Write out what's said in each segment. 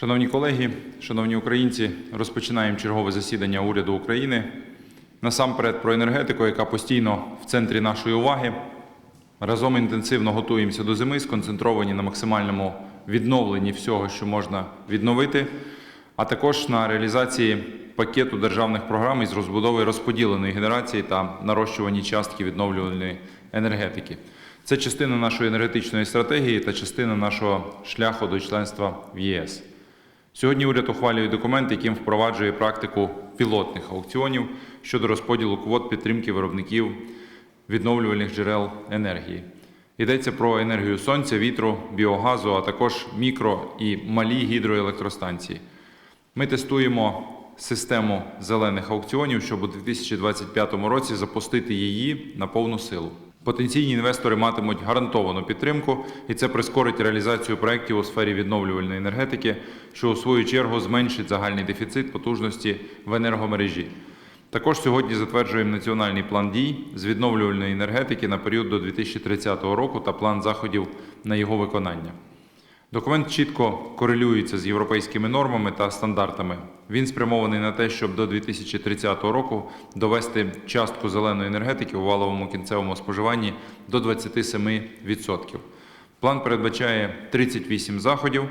Шановні колеги, шановні українці, розпочинаємо чергове засідання уряду України. Насамперед про енергетику, яка постійно в центрі нашої уваги. Разом інтенсивно готуємося до зими, сконцентровані на максимальному відновленні всього, що можна відновити, а також на реалізації пакету державних програм із розбудови розподіленої генерації та нарощуванні частки відновлювальної енергетики. Це частина нашої енергетичної стратегії та частина нашого шляху до членства в ЄС. Сьогодні уряд ухвалює документ, яким впроваджує практику пілотних аукціонів щодо розподілу квот підтримки виробників відновлювальних джерел енергії. Йдеться про енергію сонця, вітру, біогазу, а також мікро і малі гідроелектростанції. Ми тестуємо систему зелених аукціонів, щоб у 2025 році запустити її на повну силу. Потенційні інвестори матимуть гарантовану підтримку, і це прискорить реалізацію проєктів у сфері відновлювальної енергетики, що у свою чергу зменшить загальний дефіцит потужності в енергомережі. Також сьогодні затверджуємо національний план дій з відновлювальної енергетики на період до 2030 року та план заходів на його виконання. Документ чітко корелюється з європейськими нормами та стандартами. Він спрямований на те, щоб до 2030 року довести частку зеленої енергетики у валовому кінцевому споживанні до 27%. План передбачає 38 заходів,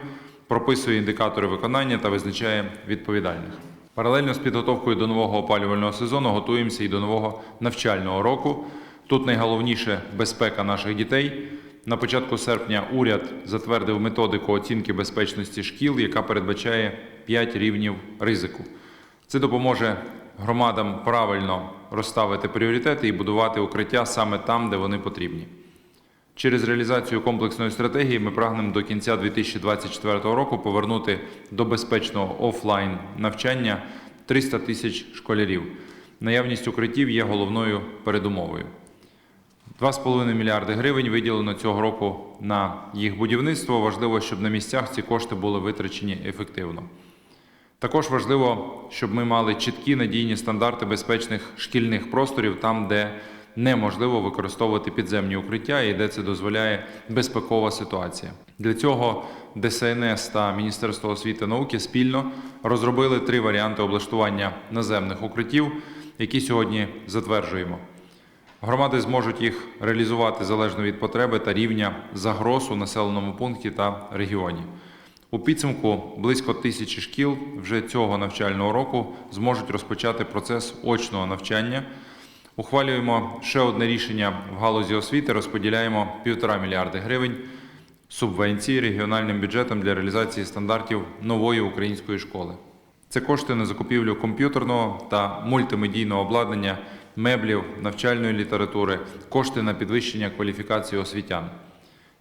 прописує індикатори виконання та визначає відповідальних. Паралельно з підготовкою до нового опалювального сезону готуємося і до нового навчального року. Тут найголовніше безпека наших дітей. На початку серпня уряд затвердив методику оцінки безпечності шкіл, яка передбачає 5 рівнів ризику. Це допоможе громадам правильно розставити пріоритети і будувати укриття саме там, де вони потрібні. Через реалізацію комплексної стратегії ми прагнемо до кінця 2024 року повернути до безпечного офлайн навчання 300 тисяч школярів. Наявність укриттів є головною передумовою. 2,5 мільярди гривень виділено цього року на їх будівництво. Важливо, щоб на місцях ці кошти були витрачені ефективно. Також важливо, щоб ми мали чіткі надійні стандарти безпечних шкільних просторів там, де неможливо використовувати підземні укриття і де це дозволяє безпекова ситуація. Для цього ДСНС та Міністерство освіти і науки спільно розробили три варіанти облаштування наземних укриттів, які сьогодні затверджуємо. Громади зможуть їх реалізувати залежно від потреби та рівня загроз у населеному пункті та регіоні. У підсумку близько тисячі шкіл вже цього навчального року зможуть розпочати процес очного навчання. Ухвалюємо ще одне рішення в галузі освіти. Розподіляємо 1,5 мільярди гривень субвенції регіональним бюджетам для реалізації стандартів нової української школи. Це кошти на закупівлю комп'ютерного та мультимедійного обладнання, меблів, навчальної літератури, кошти на підвищення кваліфікації освітян.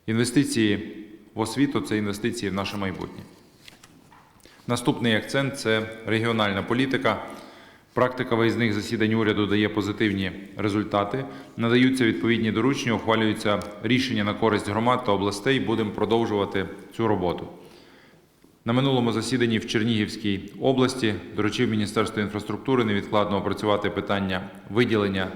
Інвестиції в освіту це інвестиції в наше майбутнє. Наступний акцент це регіональна політика. Практика виїзних засідань уряду дає позитивні результати. Надаються відповідні доручення, ухвалюються рішення на користь громад та областей. Будемо продовжувати цю роботу. На минулому засіданні в Чернігівській області доручив Міністерству інфраструктури невідкладно опрацювати питання виділення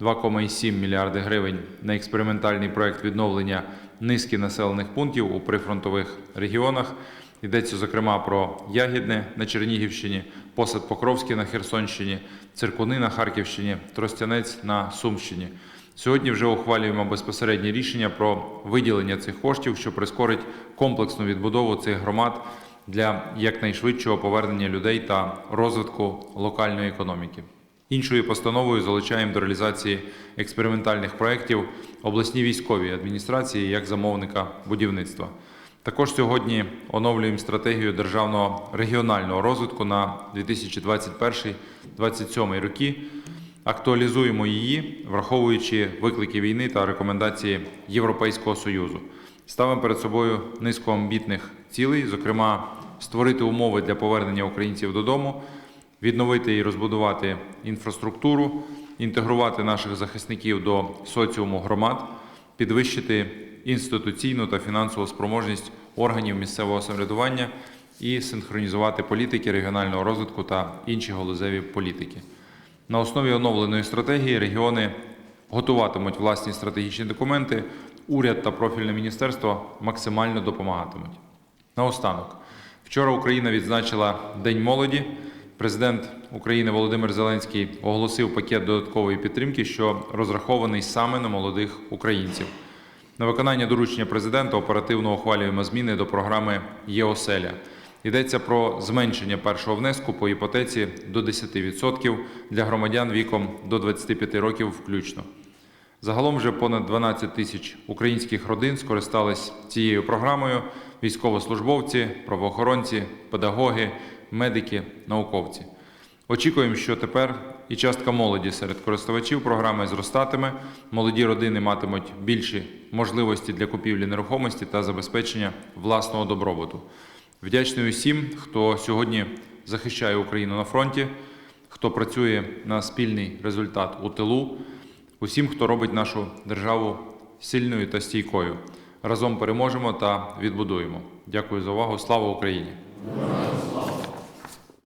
2,7 мільярди гривень на експериментальний проект відновлення низки населених пунктів у прифронтових регіонах. Йдеться зокрема про Ягідне на Чернігівщині, Посад Покровський на Херсонщині, Циркуни на Харківщині, Тростянець на Сумщині. Сьогодні вже ухвалюємо безпосереднє рішення про виділення цих коштів, що прискорить комплексну відбудову цих громад для якнайшвидшого повернення людей та розвитку локальної економіки. Іншою постановою залучаємо до реалізації експериментальних проєктів обласні військові адміністрації як замовника будівництва. Також сьогодні оновлюємо стратегію державного регіонального розвитку на 2021-2027 роки. Актуалізуємо її, враховуючи виклики війни та рекомендації Європейського Союзу. Ставимо перед собою низку амбітних цілей, зокрема, створити умови для повернення українців додому, відновити і розбудувати інфраструктуру, інтегрувати наших захисників до соціуму громад, підвищити інституційну та фінансову спроможність органів місцевого самоврядування і синхронізувати політики регіонального розвитку та інші галузеві політики. На основі оновленої стратегії регіони готуватимуть власні стратегічні документи, уряд та профільне міністерство максимально допомагатимуть. Наостанок, Вчора Україна відзначила День молоді. Президент України Володимир Зеленський оголосив пакет додаткової підтримки, що розрахований саме на молодих українців. На виконання доручення президента оперативно ухвалюємо зміни до програми ЄОСЕЛЯ. Йдеться про зменшення першого внеску по іпотеці до 10% для громадян віком до 25 років включно. Загалом вже понад 12 тисяч українських родин скористались цією програмою: військовослужбовці, правоохоронці, педагоги, медики, науковці. Очікуємо, що тепер і частка молоді серед користувачів програми зростатиме. Молоді родини матимуть більші можливості для купівлі нерухомості та забезпечення власного добробуту. Вдячний усім, хто сьогодні захищає Україну на фронті, хто працює на спільний результат у тилу, усім, хто робить нашу державу сильною та стійкою. Разом переможемо та відбудуємо. Дякую за увагу. Слава Україні!